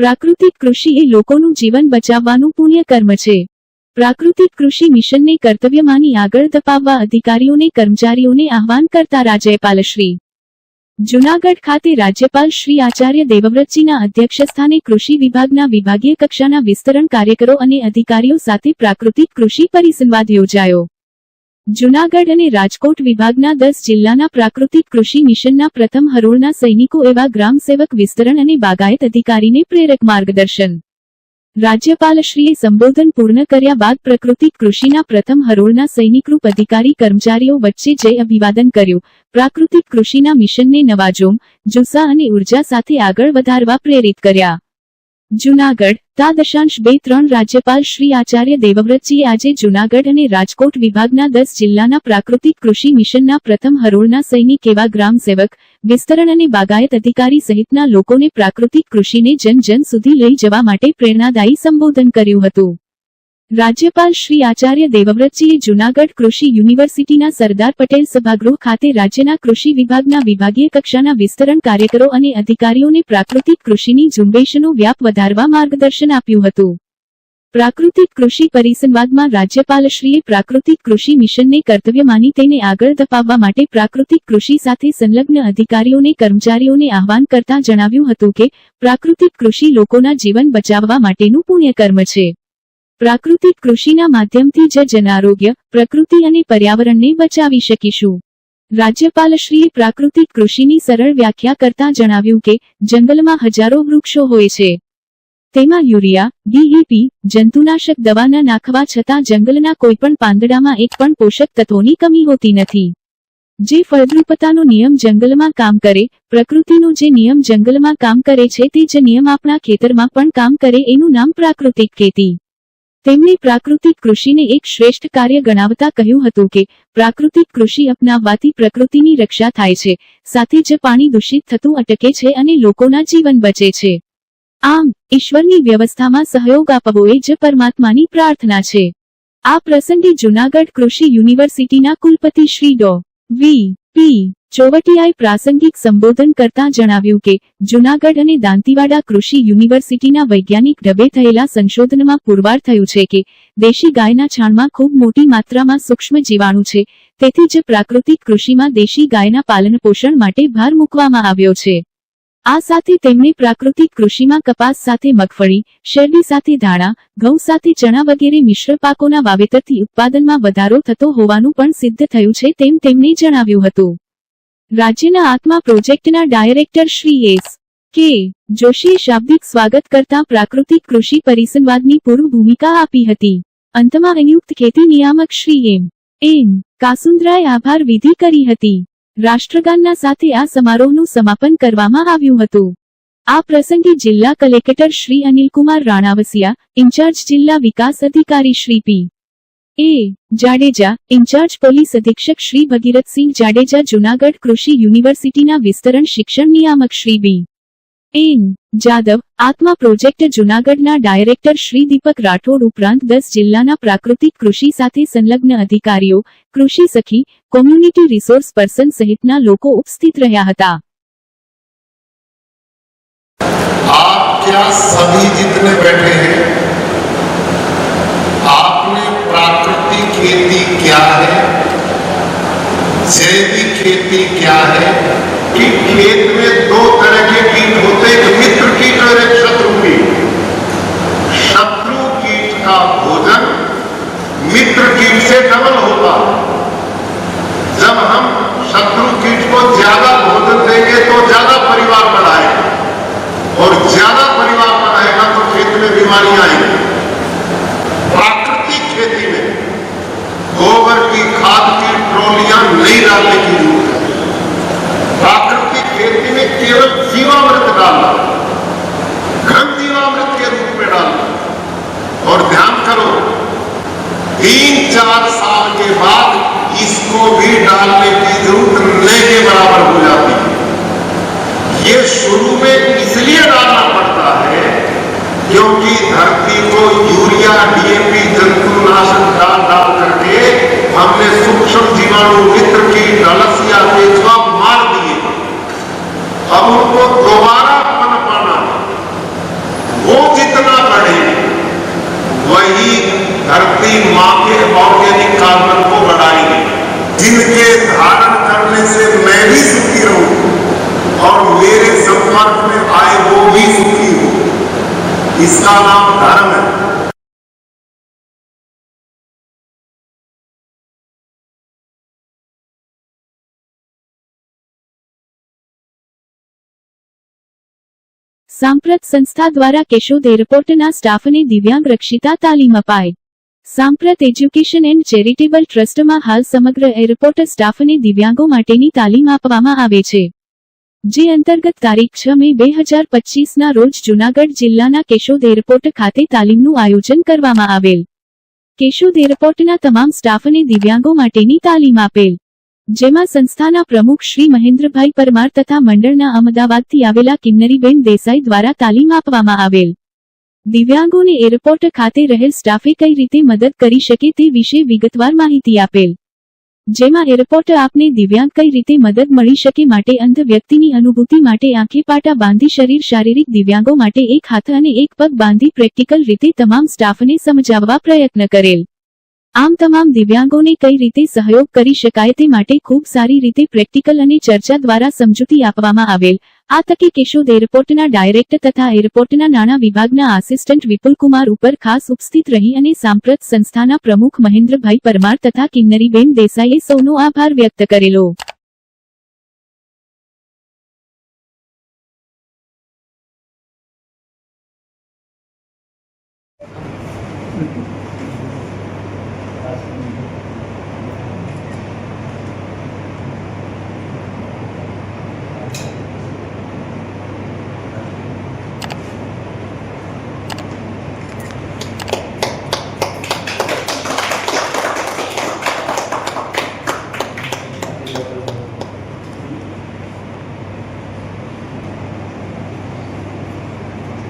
પ્રાકૃતિક કૃષિ એ લોકોનું જીવન બચાવવાનું પુણ્ય કર્મ છે. પ્રાકૃતિક કૃષિ મિશનને કર્તવ્યમાંની આગળ ધપાવવા અધિકારીઓને, કર્મચારીઓને આહવાન કરતા રાજ્યપાલશ્રી જુનાગઢ ખાતે રાજ્યપાલ શ્રી આચાર્ય દેવવ્રતજીના અધ્યક્ષસ્થાને કૃષિ વિભાગના વિભાગીય કક્ષાના વિસ્તરણ કાર્યકરો અને અધિકારીઓ સાથે પ્રાકૃતિક કૃષિ પરિસંવાદ યોજાયો. જુનાગઢ અને રાજકોટ વિભાગના દસ જિલ્લાના પ્રાકૃતિક કૃષિ મિશનના પ્રથમ હરોળના સૈનિકો એવા ગ્રામસેવક વિસ્તરણ અને બાગાયત અધિકારીને પ્રેરક માર્ગદર્શન. રાજ્યપાલશ્રીએ સંબોધન પૂર્ણ કર્યા બાદ પ્રાકૃતિક કૃષિના પ્રથમ હરોળના સૈનિકરૂપ અધિકારી કર્મચારીઓ વચ્ચે જય અભિવાદન કર્યું. પ્રાકૃતિક કૃષિના મિશનને નવાજોમ જુસ્સા અને ઊર્જા સાથે આગળ વધારવા પ્રેરિત કર્યા. જુનાગઢ, તા દશાંશ બે ત્રણ રાજ્યપાલ શ્રી આચાર્ય દેવવ્રતજીએ આજે જુનાગઢ અને રાજકોટ વિભાગના દસ જિલ્લાના પ્રાકૃતિક કૃષિ મિશનના પ્રથમ હરોળના સૈનિક એવા ગ્રામ સેવક વિસ્તરણ અને બાગાયત અધિકારી સહિતના લોકોને પ્રાકૃતિક કૃષિને જન જન સુધી લઈ જવા માટે પ્રેરણાદાયી સંબોધન કર્યું હતું. રાજ્યપાલ શ્રી આચાર્ય દેવવ્રતજીએ જુનાગઢ કૃષિ યુનિવર્સિટીના સરદાર પટેલ સભાગૃહ ખાતે રાજ્યના કૃષિ વિભાગના વિભાગીય કક્ષાના વિસ્તરણ કાર્યકરો અને અધિકારીઓને પ્રાકૃતિક કૃષિની ઝુંબેશનો વ્યાપ વધારવા માર્ગદર્શન આપ્યું હતું. પ્રાકૃતિક કૃષિ પરિસંવાદમાં રાજ્યપાલશ્રીએ પ્રાકૃતિક કૃષિ મિશનને કર્તવ્ય માની તેને આગળ ધપાવવા માટે પ્રાકૃતિક કૃષિ સાથે સંલગ્ન અધિકારીઓને કર્મચારીઓને આહવાન કરતા જણાવ્યું હતું કે, પ્રાકૃતિક કૃષિ લોકોના જીવન બચાવવા માટેનું પુણ્યકર્મ છે. પ્રાકૃતિક કૃષિના માધ્યમથી જ જનારોગ્ય, પ્રકૃતિ અને પર્યાવરણને બચાવી શકીશું. રાજ્યપાલશ્રીએ પ્રાકૃતિક કૃષિની સરળ વ્યાખ્યા કરતા જણાવ્યું કે, જંગલમાં હજારો વૃક્ષો હોય છે. તેમાં યુરિયા ડીઈપી જંતુનાશક દવાના નાખવા છતાં જંગલના કોઈપણ પાંદડામાં એક પણ પોષક તત્વોની કમી હોતી નથી. જે ફળદ્રુપતાનો નિયમ જંગલમાં કામ કરે, પ્રકૃતિનો જે નિયમ જંગલમાં કામ કરે છે તે જ નિયમ આપણા ખેતરમાં પણ કામ કરે એનું નામ પ્રાકૃતિક ખેતી. તેમણે પ્રાકૃતિક કૃષિને એક શ્રેષ્ઠ કાર્ય ગણાવતા કહ્યું હતું કે, પ્રાકૃતિક કૃષિ અપનાવવાથી પ્રકૃતિની રક્ષા થાય છે, સાથે જ પાણી દૂષિત થતું અટકે છે અને લોકોના જીવન બચે છે. આમ, ઈશ્વરની વ્યવસ્થામાં સહયોગ આપવો એ જ પરમાત્માની પ્રાર્થના છે. આ પ્રસંગે જુનાગઢ કૃષિ યુનિવર્સિટીના કુલપતિ શ્રી ડો. વી. પી. ચોવટિયાએ પ્રાસંગિક સંબોધન કરતા જણાવ્યું કે, જુનાગઢ અને દાંતીવાડા કૃષિ યુનિવર્સિટીના વૈજ્ઞાનિક ઢબે થયેલા સંશોધનમાં પુરવાર થયું છે કે, દેશી ગાયના છાણમાં ખૂબ મોટી માત્રામાં સૂક્ષ્મ જીવાણુ છે, તેથી જ પ્રાકૃતિક કૃષિમાં દેશી ગાયના પાલન પોષણ માટે ભાર મૂકવામાં આવ્યો છે. આ સાથે તેમણે પ્રાકૃતિક કૃષિમાં કપાસ સાથે મગફળી, શેરડી સાથે ધાણા, ઘઉં સાથે ચણા વગેરે મિશ્ર પાકોના વાવેતરથી ઉત્પાદનમાં વધારો થતો હોવાનું પણ સિદ્ધ થયું છે તેમ તેમણે જણાવ્યું હતું. રાજ્યના આત્મા પ્રોજેક્ટના ડાયરેક્ટર શ્રી એસ. કે. જોશીએ શાબ્દિક સ્વાગત કરતા પ્રાકૃતિક કૃષિ પરિસંવાદની પૂર્વ ભૂમિકા આપી હતી. અંતમાં સંયુક્ત ખેતી નિયામક શ્રી એમ. એમ કાસુંદ્રાએ આભાર વિધિ કરી હતી. રાષ્ટ્રગાનના સાથે આ સમારોહનું સમાપન કરવામાં આવ્યું હતું. આ પ્રસંગે જિલ્લા કલેક્ટર શ્રી અનિલકુમાર રાણાવસિયા, ઇન્ચાર્જ જિલ્લા વિકાસ અધિકારી Shri P. એ જાડેજા ઇન્ચાર્જ પોલીસ અધિક્ષક શ્રી ભગીરથસિંહ જાડેજા જુનાગઢ કૃષિ યુનિવર્સિટીના વિસ્તરણ શિક્ષણ નિયામક શ્રી બી એન જાદવ આત્મા પ્રોજેક્ટ જુનાગઢના ડાયરેક્ટર શ્રી દીપક રાઠોડ ઉપરાંત દસ જિલ્લાના પ્રાકૃતિક કૃષિ સાથે સંલગ્ન અધિકારીઓ કૃષિ સખી કોમ્યુનિટી રિસોર્સ પર્સન સહિતના લોકો ઉપસ્થિત રહ્યા હતા आप क्या सभी जितने बैठे हैं खेती क्या है? जैविक खेती क्या है? कि खेत में दो तरह के कीट होते हैं मित्र कीट और एक शत्रु कीट। शत्रु कीट का भोजन मित्र कीट से डबल होता जब हम शत्रु कीट को ज़्यादा भोजन देंगे तो ज़्यादा परिवार बढ़ाएगा। और ज़्यादा परिवार बढ़ाएगा तो खेत में बीमारियाँ आएँगी प्राकृतिक खेती में गोबर की खाद की ट्रॉलियाँ नहीं डालने की ज़रूरत है। प्राकृतिक खेती में केवल जीवामृत डालना, घन जीवामृत के रूप में डालना। और ध्यान करो, तीन चार साल के बाद इसको भी डालने की ज़रूरत नहीं के बराबर हो जाती है। ये शुरू में इसलिए डालना पड़ता है क्योंकि धरती को यूरिया, डीएपी, जंतुनाशक डाल डाल करके हमने सूक्ष्म जीवाणु मित्र की जिसका नाम धर्म है સાંપ્રત સંસ્થા દ્વારા કેશોદ એરપોર્ટના સ્ટાફને દિવ્યાંગ રક્ષિતા તાલીમ અપાય સાંપ્રત એજ્યુકેશન એન્ડ ચેરિટેબલ ટ્રસ્ટમાં હાલ સમગ્ર એરપોર્ટ સ્ટાફને દિવ્યાંગો માટેની તાલીમ આપવામાં આવે છે જે અંતર્ગત તારીખ છ મે બે હજાર પચીસના રોજ જૂનાગઢ જિલ્લાના કેશોદ એરપોર્ટ ખાતે તાલીમનું આયોજન કરવામાં આવેલ. કેશોદ એરપોર્ટના તમામ સ્ટાફને દિવ્યાંગો માટેની તાલીમ આપેલ. જેમાં સંસ્થાના પ્રમુખ શ્રી મહેન્દ્રભાઈ પરમાર તથા મંડળના અમદાવાદથી આવેલા કિન્નરીબેન દેસાઈ દ્વારા તાલીમ આપવામાં આવેલ. દિવ્યાંગોને એરપોર્ટ ખાતે રહેલ સ્ટાફે કઈ રીતે મદદ કરી શકે તે વિશે વિગતવાર માહિતી આપેલ. જેમાં એરપોર્ટ આપને દિવ્યાંગ કઈ રીતે મદદ મળી શકે માટે અંધ વ્યક્તિની અનુભૂતિ માટે આંખે પાટા બાંધી શરીર શારીરિક દિવ્યાંગો માટે એક હાથ અને એક પગ બાંધી પ્રેક્ટિકલ રીતે તમામ સ્ટાફને સમજાવવા પ્રયત્ન કરેલ. આમ તમામ દિવ્યાંગોને કઈ રીતે સહયોગ કરી શકાય તે માટે ખૂબ સારી રીતે પ્રેક્ટિકલ અને ચર્ચા દ્વારા સમજૂતી આપવામાં આવેલ. આ તકે કેશોદ એરપોર્ટના ડાયરેક્ટર તથા એરપોર્ટના નાણાં વિભાગના આસિસ્ટન્ટ વિપુલકુમાર ઉપર ખાસ ઉપસ્થિત રહી અને સાંપ્રત સંસ્થાના પ્રમુખ મહેન્દ્રભાઈ પરમાર તથા કિન્નરીબેન દેસાઈએ સૌનો આભાર વ્યક્ત કરેલો.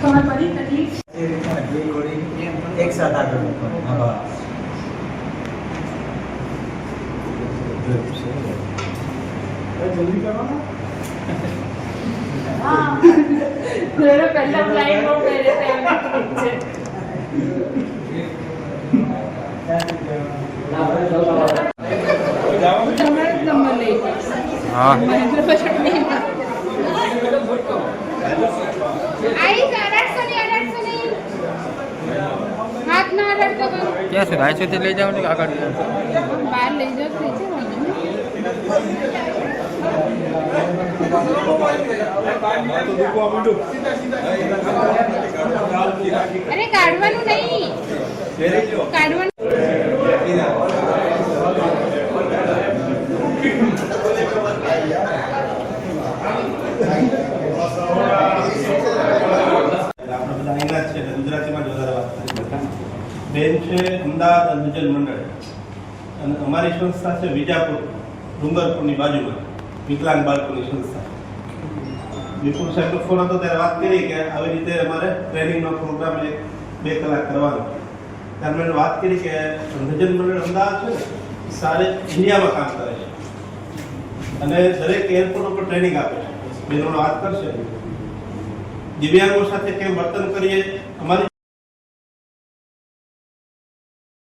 એ રીતના બે ઘોડી એક સાથ આગળ વધવાનું. હા, પહેલા ફ્લાઇટ બહુ મહેન્દ્ર નહીં અઢારસો ની અઢારસો ની હાથ ના અઢારસો કરો ક્યાં સુધી અહીં સુધી લઈ જાવ આગળ? બહાર લઈ જાવ કાઢવાનું નહીં બધા અહીંના જ છે એટલે ગુજરાતીમાં જ વધારે વાત કરીએ બેન છે, અમદાવાદ અંધજન મંડળ. અને અમારી સંસ્થા છે વિજાપુર, ડુંગરપુરની બાજુમાં, વિકલાંગ બાળકોની સંસ્થા. વિપુલ સાહેબનો ફોન હતો, ત્યારે વાત કરી કે આવી રીતે અમારે ટ્રેનિંગનો પ્રોગ્રામ એક બે કલાક કરવાનો. ત્યારે મેં વાત કરી કે અંધજન મંડળ અમદાવાદ છે ને સારે ઇન્ડિયામાં કામ કરે છે. અને દરેક એરપોર્ટ ઉપર ટ્રેનિંગ આપે છે. બેનો વાત કરશે. દિવ્યાંગો સાથે કેમ વર્તન કરીએ? અમારી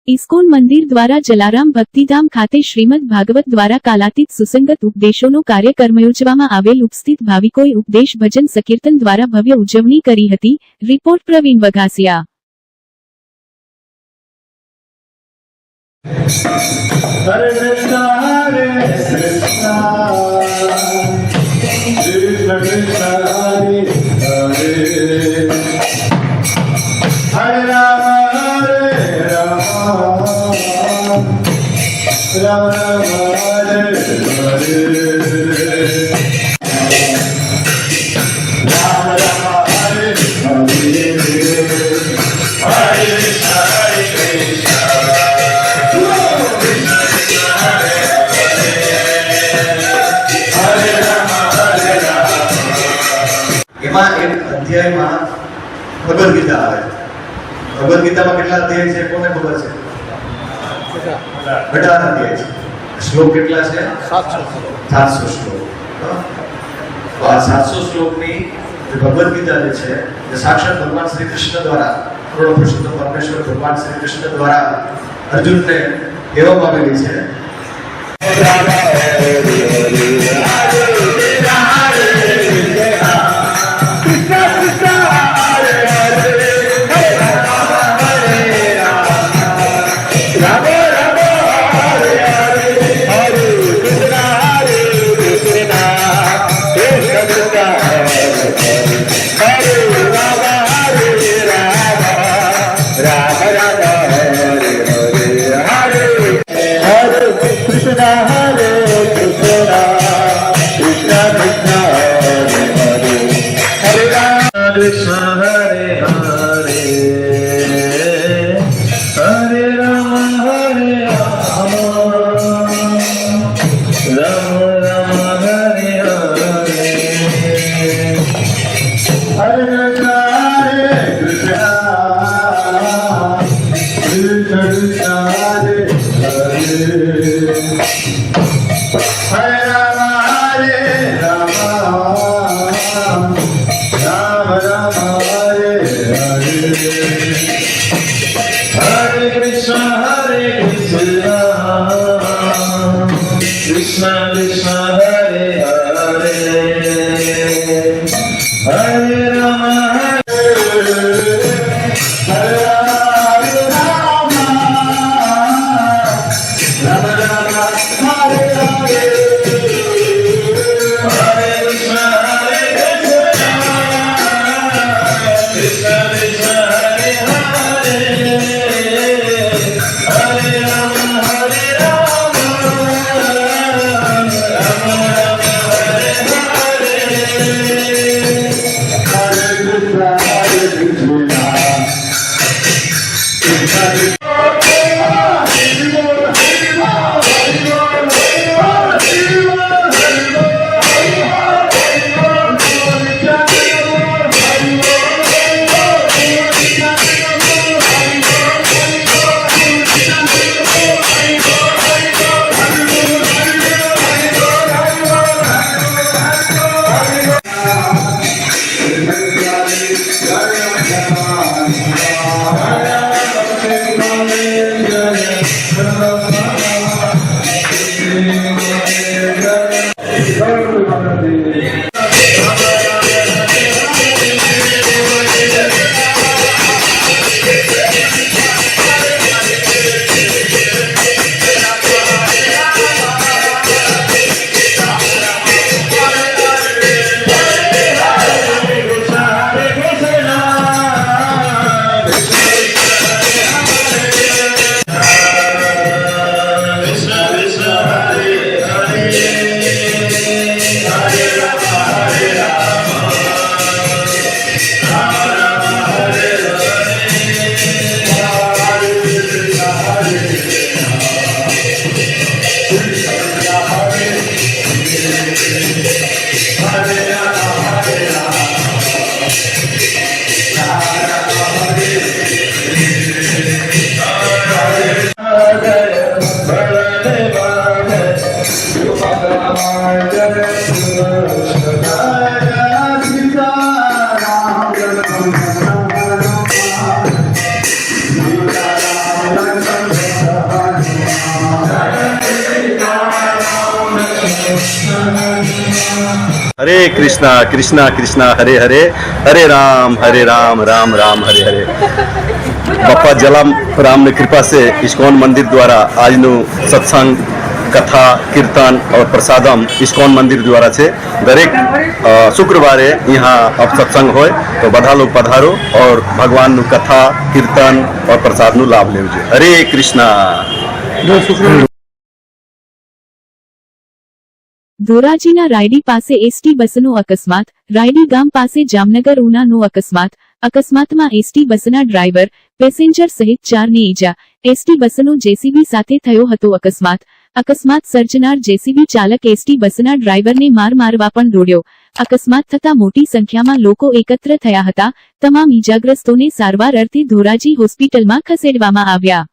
ઇસ્કોન મંદિર દ્વારા જલારામ ભક્તિધામ ખાતે શ્રીમદ ભાગવત દ્વારા કાલાતીત સુસંગત ઉપદેશોનો કાર્યક્રમ યોજવામાં આવેલ ઉપસ્થિત ભાવિકોએ ઉપદેશ ભજન સંકીર્તન દ્વારા ભવ્ય ઉજવણી કરી હતી. રિપોર્ટ પ્રવીણ બઘાસિયા હરે કૃષ્ણ કૃષ્ણ. અધ્યાયમાં ભગવદ્ ગીતા આવે ભગવદ્ ગીતામાં કેટલા અધ્યાય છે કોને ખબર છે અઢાર અધ્યાય છે શ્લોક કેટલા છે? સાતસો. શ્લોક. તો આ સાતસો શ્લોકની જે ભગવદ્ ગીતા જે છે એ સાક્ષાત ભગવાન શ્રી કૃષ્ણ દ્વારા પૂર્ણ પુરુષોત્તમ પરમેશ્વર ભગવાન શ્રી કૃષ્ણ દ્વારા અર્જુનને કહેવામાં આવેલી છે. કૃષ્ણ કૃષ્ણ કૃષ્ણ હરે હરે હરે રામ હરે રામ राम राम हरे हरे બાપા જલામ રામની કૃપા સે ઇસ્કોન મંદિર દ્વારા આજનું સત્સંગ કથા કીર્તન और પ્રસાદમ ઇસ્કોન મંદિર દ્વારા છે દરેક અ, શુક્રવારે यहाँ अब સત્સંગ હોય તો બધા લોગ પધારો और ભગવાનનું કથા કીર્તન और પ્રસાદનું લાભ લેવજો હરે કૃષ્ણ ધોરાજીના રાયડી પાસે એસટી બસનો અકસ્માત, રાયડી ગામ પાસે જામનગર ઉનાનો અકસ્માત, અકસ્માતમાં એસટી બસના ડ્રાઈવર, પેસેન્જર સહિત ચારને ઈજા. એસટી બસનો જેસીબી સાથે થયો હતો અકસ્માત. અકસ્માત સર્જનાર જેસીબી ચાલક એસટી બસના ડ્રાઈવરને માર મારવા પણ દોડ્યો. અકસ્માત થતા મોટી સંખ્યામાં લોકો એકત્ર થયા હતા. તમામ ઈજાગ્રસ્તોને સારવાર અર્થે ધોરાજી હોસ્પિટલમાં ખસેડવામાં આવ્યા.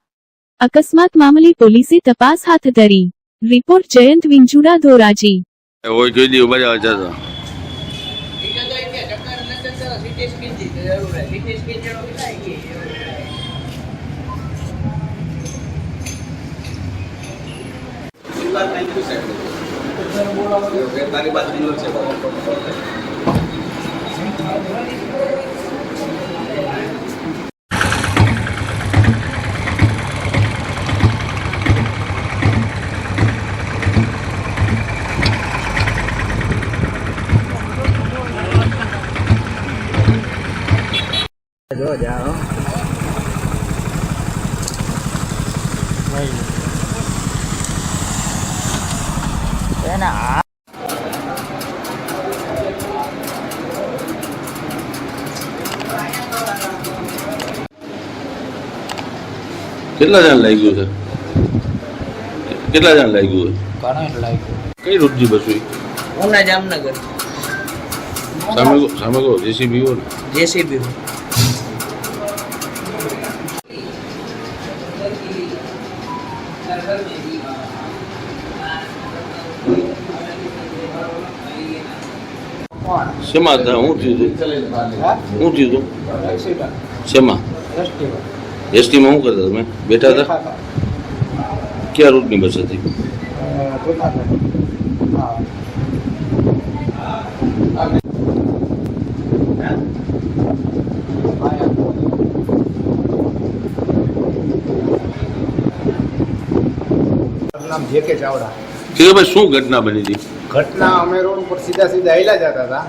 અકસ્માત મામલે પોલીસે તપાસ હાથ ધરી. રિપોર્ટ જયંત વિંજુડા ધોરાજી. ઓય જોઈ તારી બધા હતા કેટલા જણ લાગ્યું છે? કેટલા જણ લાગ્યું છે? કઈ રૂટની બસ હોય ઉના જામનગર. સામે કહો- સામે જેસીબી હો ને? જેસીબી શેમાં હતા? હું થયું હતું હું? થયું હતું શેમાં? એસટીમાં શું કરતા તમે? બેઠા હતા? ક્યાં રૂટની બસ હતી? નામ જે કે ચાવડા. ભાઈ શું ઘટના બની હતી? ઘટના અમે રોડ ઉપર સીધા સીધા આવેલા જતા હતા.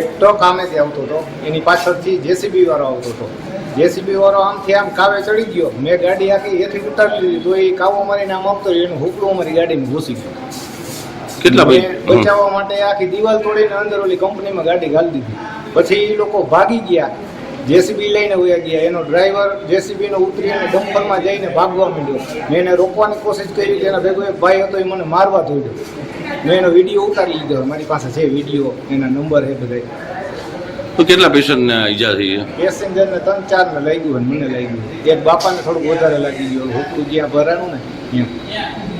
એક ટ્રક સામેથી આવતો હતો. એની પાછળથી જેસીબી વાળો આવતો હતો. જેસીબી વાળો આમથી આમ કાવે ચડી ગયો. મેં ગાડી આખી એથી ઉતારી લીધી તો એ કાવો મારીને આમ આવતો રહ્યો એનું હુકડું અમારી ગાડીમાં ઘૂસી ગયું. કેટલા બચાવવા માટે આખી દિવાલ તોડીને અંદર ઓલી કંપનીમાં ગાડી ગાલી દીધી. પછી એ લોકો ભાગી ગયા. જેસીબી લઈને ઉયા ગયા. એનો ડ્રાઈવર જેસીબી નો ઉતરી અને ડમ્પરમાં જઈને ભાગવા માંડ્યો. મેં એને રોકવાની કોશિશ કરી એના ભેગો એક ભાઈ હતો એ મને મારવા દોડ્યો. મેં એનો વીડિયો ઉતારી લીધો. મારી પાસે છે વીડિયો એના નંબર છે બધા તો કેટલા પેશન્ટને ઈજા થઈ છે? પેસેન્જરને ત્રણ ચાર ને લાગ્યું અને મને લાગ્યું. એક બાપાને થોડુંક વધારે લાગી ગયું. હુકું જ્યાં ભરાણું ને ત્યાં.